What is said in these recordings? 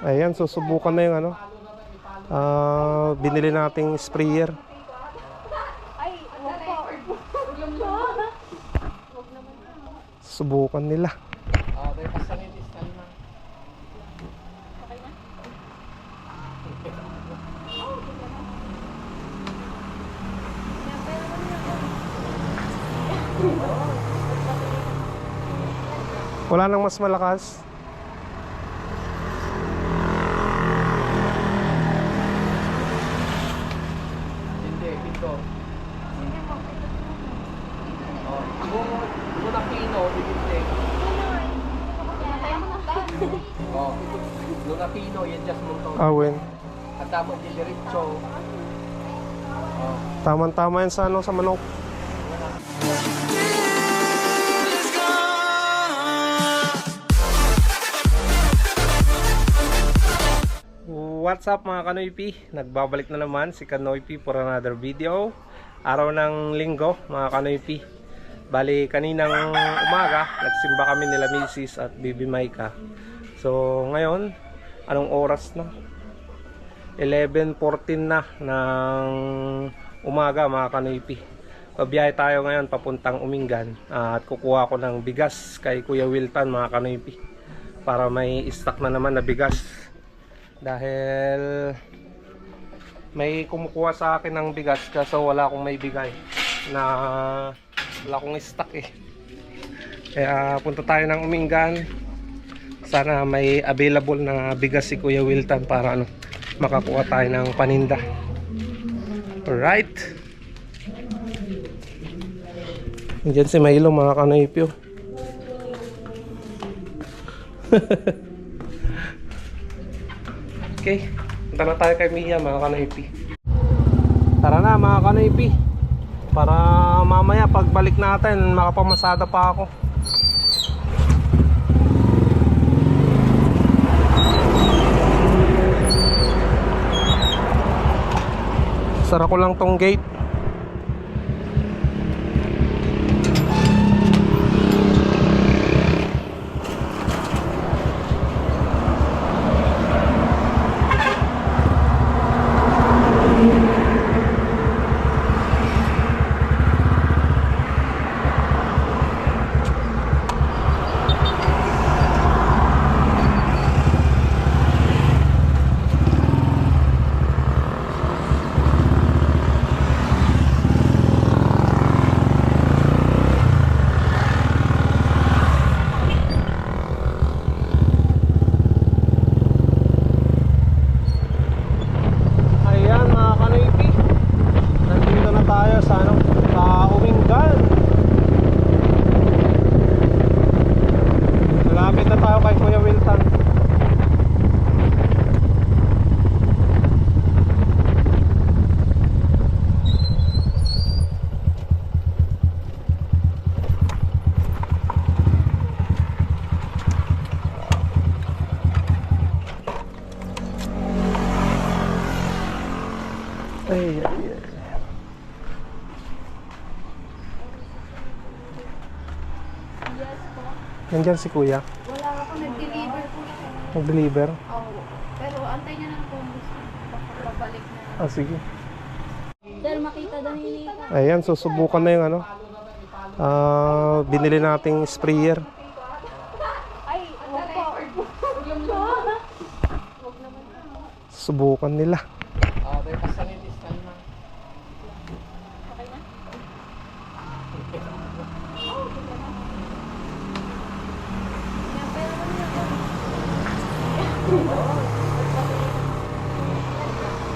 Ayan, susubukan na yung ano. Ah, binili nating sprayer. Subukan nila. Wala nang mas malakas. Hindi, ito. Oh, kung kung napino, hindi. Oh, kung napino, to. Awin. At tapos yung diretso. Oh, Tama-tama yan sa ano, sa manok. What's up mga Kanoypi? Nagbabalik na naman si Kanoypi for another video. Araw ng linggo mga Kanoypi. Bali kaninang umaga, nagsimba kami nila Mrs. at Bibi Maika. So ngayon, anong oras na? 11.14 na ng umaga mga kanoypi. Pabiyahe tayo ngayon papuntang Umingan ah, at kukuha ko ng bigas kay Kuya Wilton mga kanoypi para may stock na naman na bigas dahil may kumukuha sa akin ng bigas kaso wala akong may bigay na wala akong stock eh kaya punta tayo ng Umingan sana may available na bigas si Kuya Wilton para ano makakuha tayo ng paninda. Alright. Diyan si Milo mga kanoypyo okay. Punta na tayo kay Mia mga kanoypi tara na mga kanoypi para mamaya pagbalik natin makapamasada pa ako Sara ko lang tong gate. Ayan mga kanoypi Nandito na tayo sa ano Sa Umingan Malapit na tayo kay Kuya Wilton Ay, ay, ay. Yes po. Nandyan si Kuya Wala ako nag-deliver po siya. Nag-deliver Oo. Pero antay niya ng combos. Baka babalik na. Ah sige Dahil makita daw ni. Ayan, susubukan na yung ano Ah, binili nating sprayer Ay, wag po. Subukan nila ah, may pasangin distal na. Okay na? Yan, pero ano yun?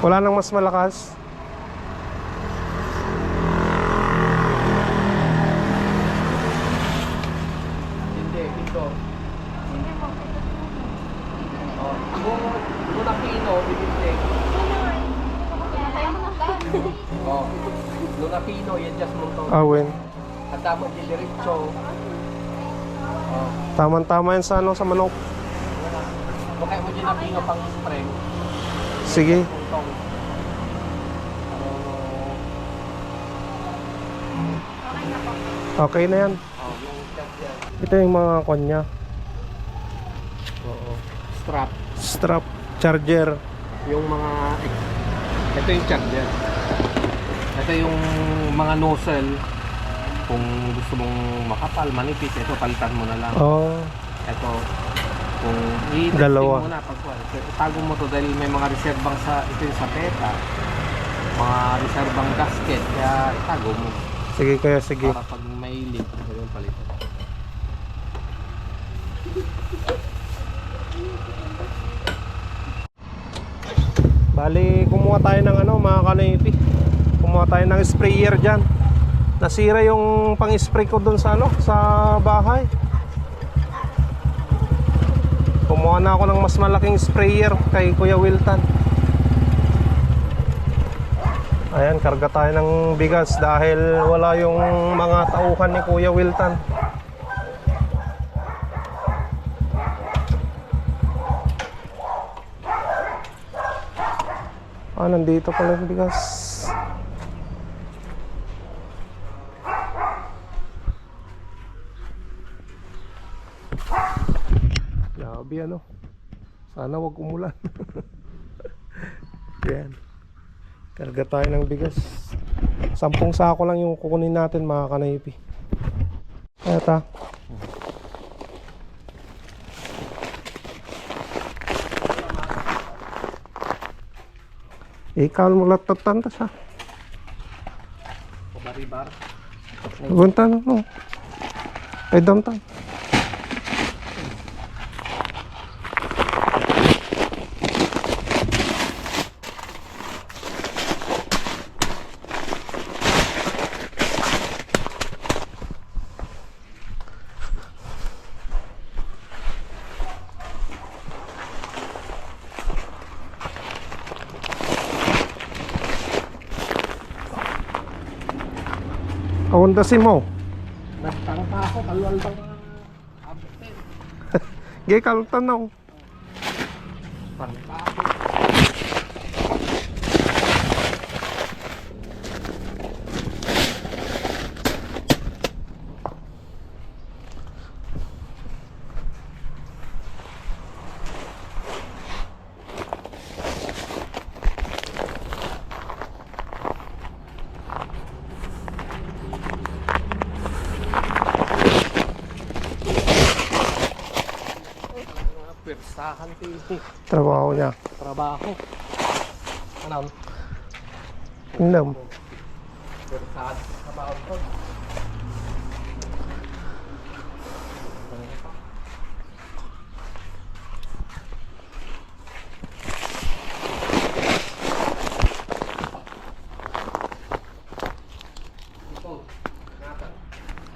Wala nang mas malakas Hindi, ito. Oh, kung kung napino, hindi. Pinatay mo na. Oh, kung napino, yan just mo to. Awin At tapos yung diretso. Oh, Tama-tama yan sa ano, sa manok kaya mo dyan napino pang spring. Sige. Okay na yan. Ito yung mga konya Oo. Strap. Strap charger. Yung mga... Ito yung charger. Ito yung mga nozzle. Kung gusto mong makapal, manipis, ito palitan mo na lang. Oh, Ito, kung i-testing Dalawa. mo na pag tago mo to dahil may mga reserbang sa ito yung sa PETA mga reserbang gasket kaya itago mo sige kuya, sige. para pag may leak yung palitan Bali, kumuha tayo ng ano, mga kanipi. Kumuha tayo ng sprayer dyan. Nasira yung pang-spray ko dun sa ano, sa bahay. Kumuha na ako ng mas malaking sprayer kay Kuya Wilton. Ayan, karga tayo ng bigas dahil wala yung mga tauhan ni Kuya Wilton. Ah, nandito pala yung bigas. Grabe ano. Sana wag umulan. Yan. Karga tayo ng bigas. Sampung sako lang yung kukunin natin mga kanaypi. Kaya ta. Ikaw mo latatan ta sa. baribar Gunta no. no. Ay damtan. Kawanda si mo. nagtangka ako kaluan bang abutin Gay kaltan na. Pirsahan tuh. Trabaho niya. Trabaho. Enam. Enam. Pirsahan.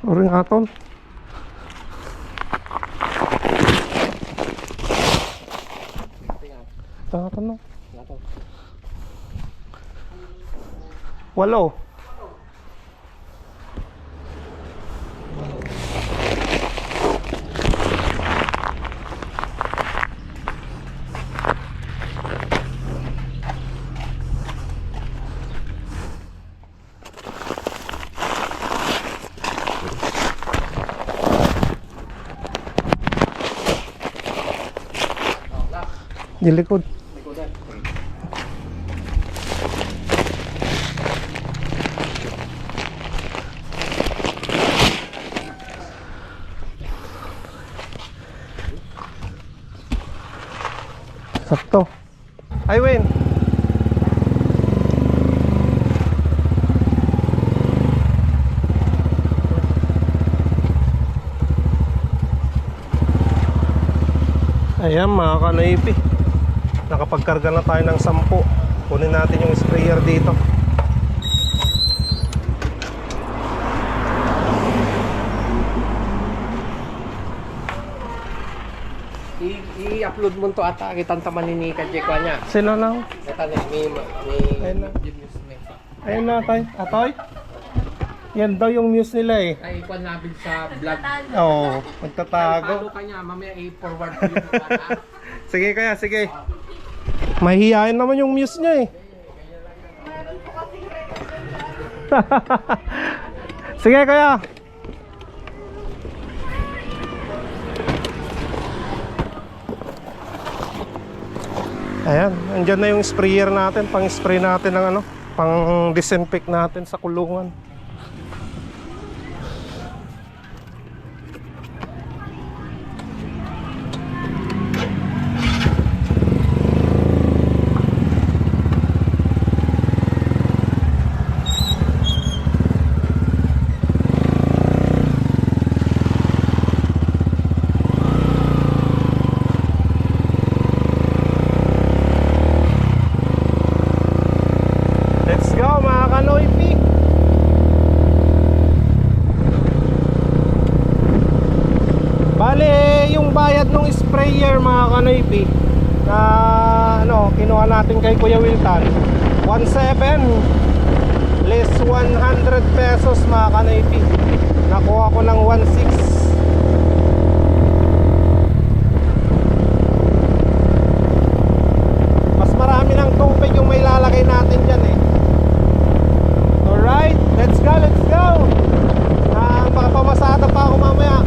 Orang aton. Walo. Di likod. Ay, Win. Ayan mga kanaypi. Nakapagkarga na tayo ng 10 Kunin natin yung sprayer dito I- I-upload mo to ata. Kitang taman ni Kajekwa niya. Sila lang? Ito ni ni ni Ayun na. Ayun na tayo Atoy? Yan daw yung news nila eh. Ay, ikuan namin sa vlog. Oo, oh, Follow magtatago ka niya, mamaya i-forward ko yung mga Sige kaya, sige. Mahihiyain naman yung muse niya eh. Sige kaya Ayan, andyan na yung sprayer natin, pang spray natin ng ano, pang disinfect natin sa kulungan. Let's go mga Kanoy P! Bale, yung bayad ng sprayer mga Kanoy P na ano, kinuha natin kay Kuya Wilton 1.7 less 100 pesos mga Kanoy P nakuha ko ng 1.6 mas marami ng tubig yung may lalagay natin dyan eh Alright, let's go, let's go Ah, baka pamasada pa ako mamaya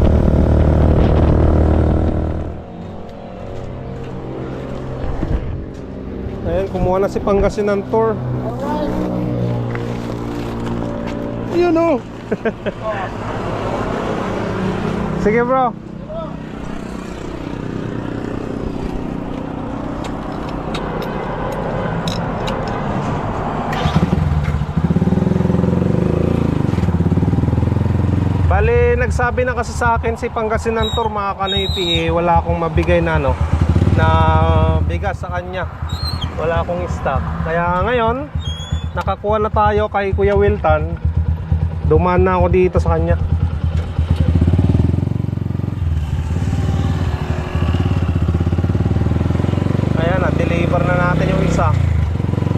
Ayan, kumuha na si Pangasinan Tour. Ayun oh. Sige bro. Bali, nagsabi na kasi sa akin si Pangasinan Tour mga kanipi, eh, wala akong mabigay na ano, na bigas sa kanya. Wala akong stock. Kaya ngayon, nakakuha na tayo kay Kuya Wilton. Dumaan na ako dito sa kanya. Ayan, na-deliver na natin yung isa.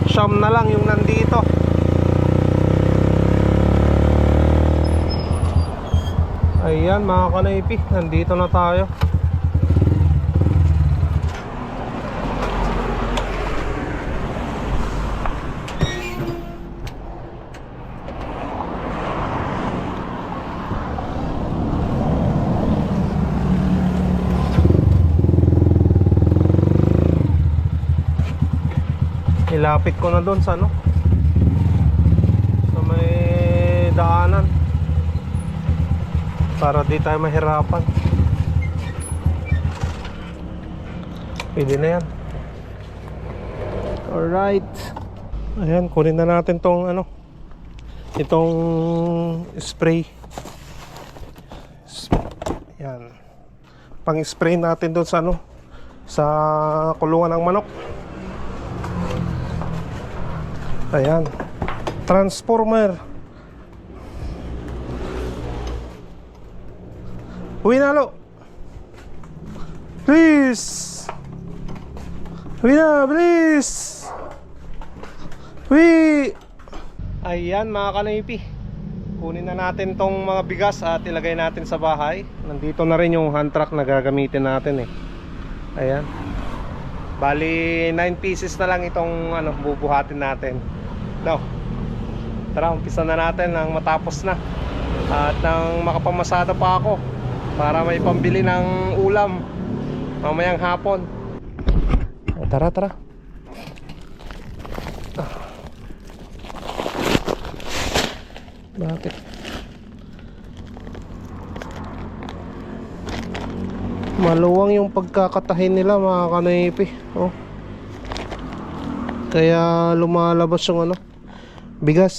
Siyam na lang yung nandito. Ayan mga kanaypi, nandito na tayo. Ilapit ko na doon sa ano? Sa may daanan. Para di tayo mahirapan. Pwede na yan. Alright. Ayan kunin na natin tong ano? Itong spray. Yan pang spray natin doon sa ano? Sa kulungan ng manok ayan transformer Uwi na, lo. Please. Uwi na, please. Uwi. Ayan mga kanaypi. Kunin na natin tong mga bigas at ilagay natin sa bahay. Nandito na rin yung hand truck na gagamitin natin eh. Ayan. Bali 9 pieces na lang itong ano, bubuhatin natin. No. Tara, umpisa na natin nang matapos na. At nang makapamasada pa ako para may pambili ng ulam mamayang hapon tara tara Ah. bakit maluwang yung pagkakatahin nila mga kanipi oh. kaya lumalabas yung ano bigas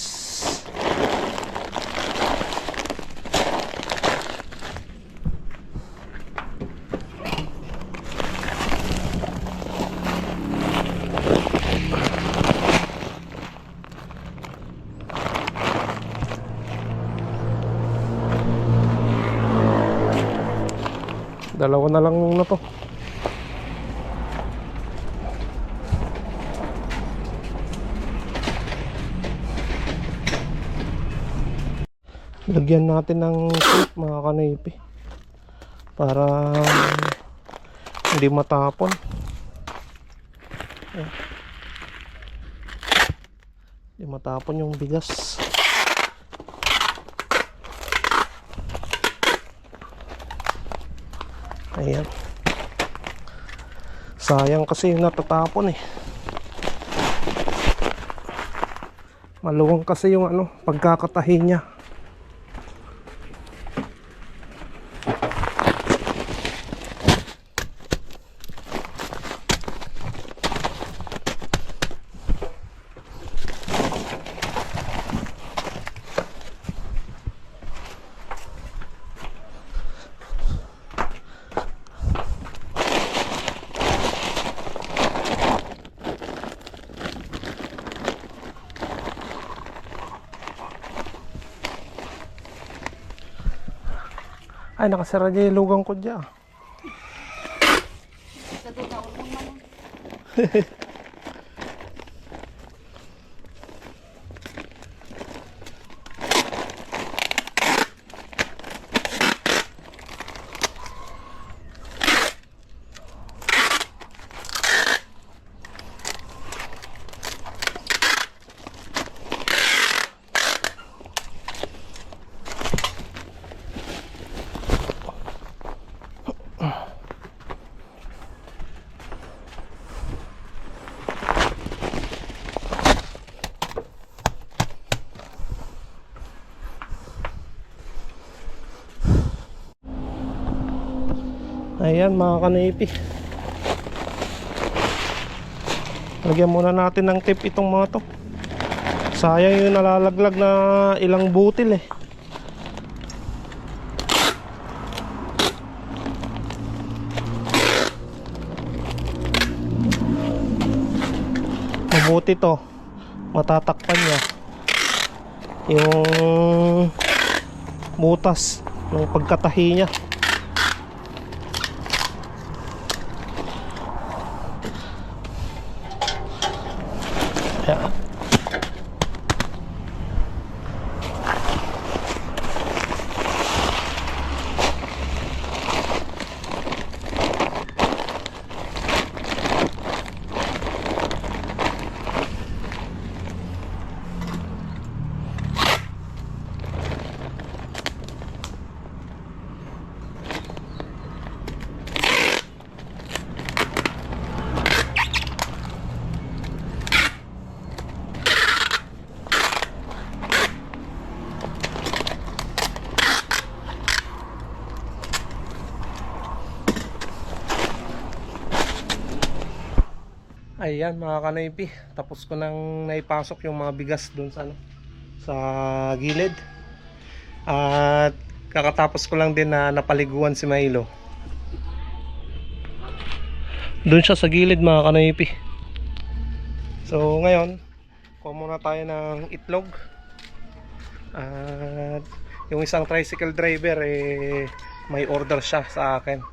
Dalawa na lang na to. Lagyan natin ng tape mga kanaypi. Para hindi matapon. Ayan. Hindi matapon yung bigas. Ayan. Sayang kasi yung natatapon eh. Maluwang kasi yung ano, pagkakatahi niya. Ay, nakasara niya yung lugang ko dyan. Natutuwa ko naman. Ayan mga kanipi. Lagyan muna natin ng tip itong mga to. Sayang yung nalalaglag na ilang butil eh. Mabuti to. Matatakpan niya. Yung butas ng pagkatahi niya. Ayan. Ayan mga kanaypi, tapos ko nang naipasok yung mga bigas doon sa ano, sa gilid. At kakatapos ko lang din na napaliguan si Milo. Doon siya sa gilid mga kanaypi. So ngayon, kuha muna tayo ng itlog. At yung isang tricycle driver eh may order siya sa akin.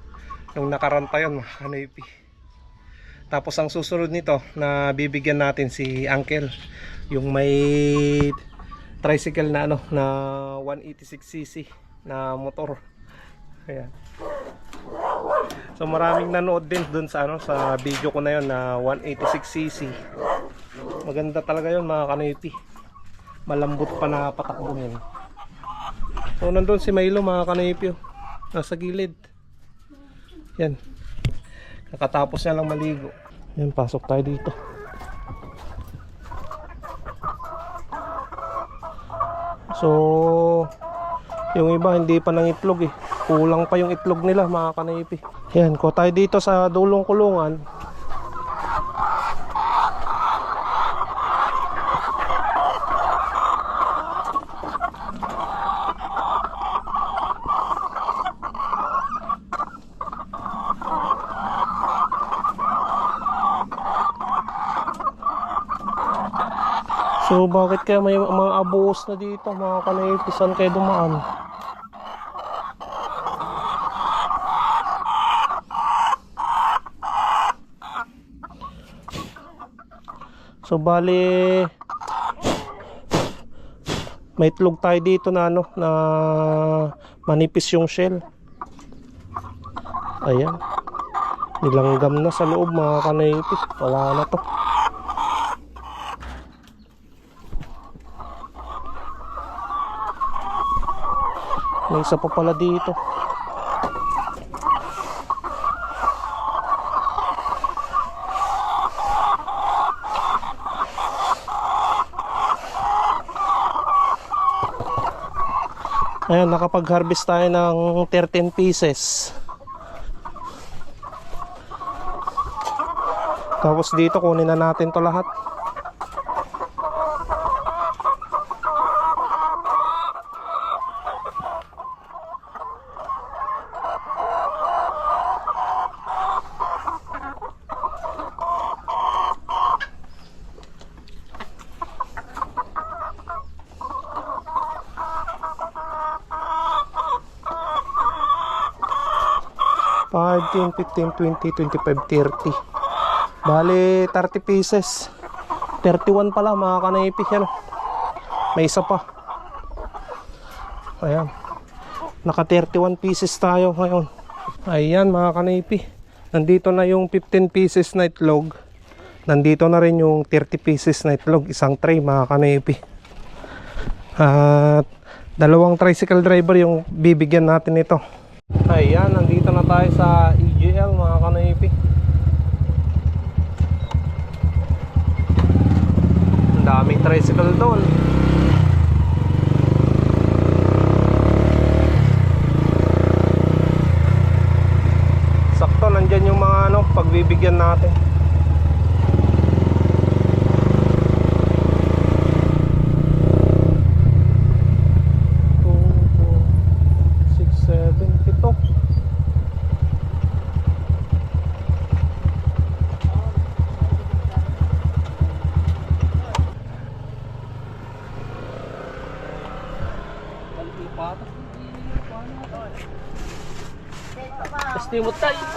Yung nakaranta yun mga kanaypi. Tapos ang susunod nito na bibigyan natin si Uncle yung may tricycle na ano na 186cc na motor. Ayan. So maraming nanood din dun sa ano sa video ko na yon na 186cc. Maganda talaga yon mga kanoypi. Malambot pa na patakbuhin. So nandun si Milo mga kanoypi. oh. Nasa gilid. Yan. Kakatapos niya lang maligo. Yan, pasok tayo dito. So, yung iba hindi pa nang itlog eh. Kulang pa yung itlog nila mga kanaypi. Yan, ko tayo dito sa dulong kulungan. So bakit kaya may mga abuos na dito mga kanaypi saan kayo dumaan? So bali may itlog tayo dito na ano na manipis yung shell. Ayan. Nilanggam na sa loob mga kanaypi. Wala na to. May isa pa pala dito. Ayan, nakapag-harvest tayo ng 13 pieces. Tapos dito kunin na natin to lahat. Five, 10, 15, 20, 25, 30. Bali, 30 pieces. 31 pala mga kanaypi. Yan. May isa pa. Ayan. Naka 31 pieces tayo ngayon. Ayan mga kanaypi. Nandito na yung 15 pieces na itlog. Nandito na rin yung 30 pieces na itlog. Isang tray mga kanaypi. At dalawang tricycle driver yung bibigyan natin ito. Ayan, nandito na tayo sa EGL mga kanaypi. Ang daming tricycle doon. Sakto, nandyan yung mga ano, pagbibigyan natin.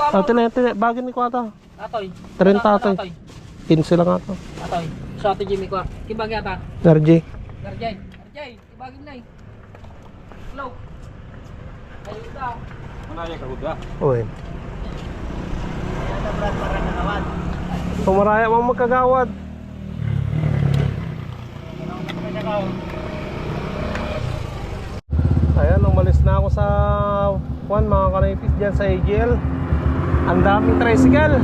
Yung kamo. Ah, tine, tine, bagin ni Kwata. Atoy. 30 atoy. Atoy. 15 lang ato. Atoy. Sa ato Jimmy ko. Kibagi ata. RJ. Garjay. Garjay. Kibagi na eh. Slow. Ayun da. Uy. Pumaraya mo magkagawad. Ayan, umalis na ako sa Juan, mga kanipis dyan sa AGL. Ang daming tricycle.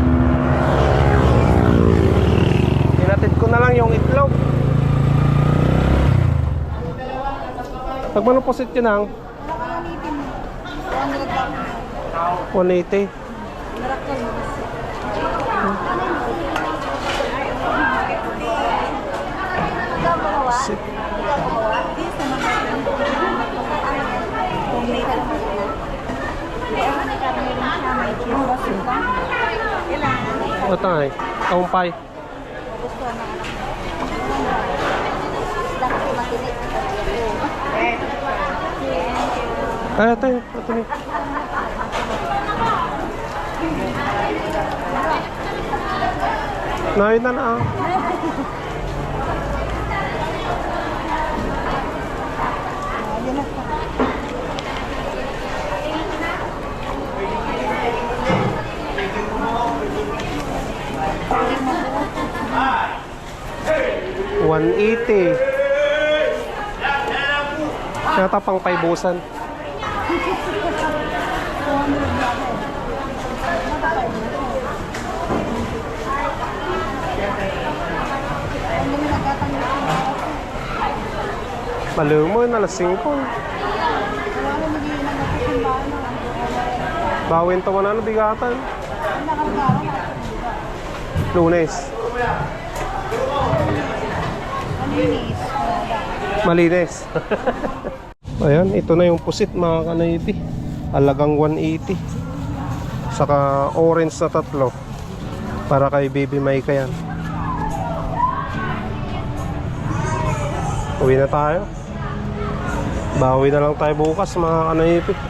Tinatid ko na lang yung itlog. Pagmano po sit yun ang? 180. Ito ay, kaumpay. Ay, ito, ito, ito. Nain na na. ah. One eighty. Yata pang paibusan. Malumo na alas 5. Bawin to man ano bigatan. Lunes. Malinis. Ayan, ito na yung pusit mga kanaypi. Alagang 180. Saka orange na tatlo. Para kay Baby Micah yan. Uwi na tayo. Bawi na lang tayo bukas mga kanaypi.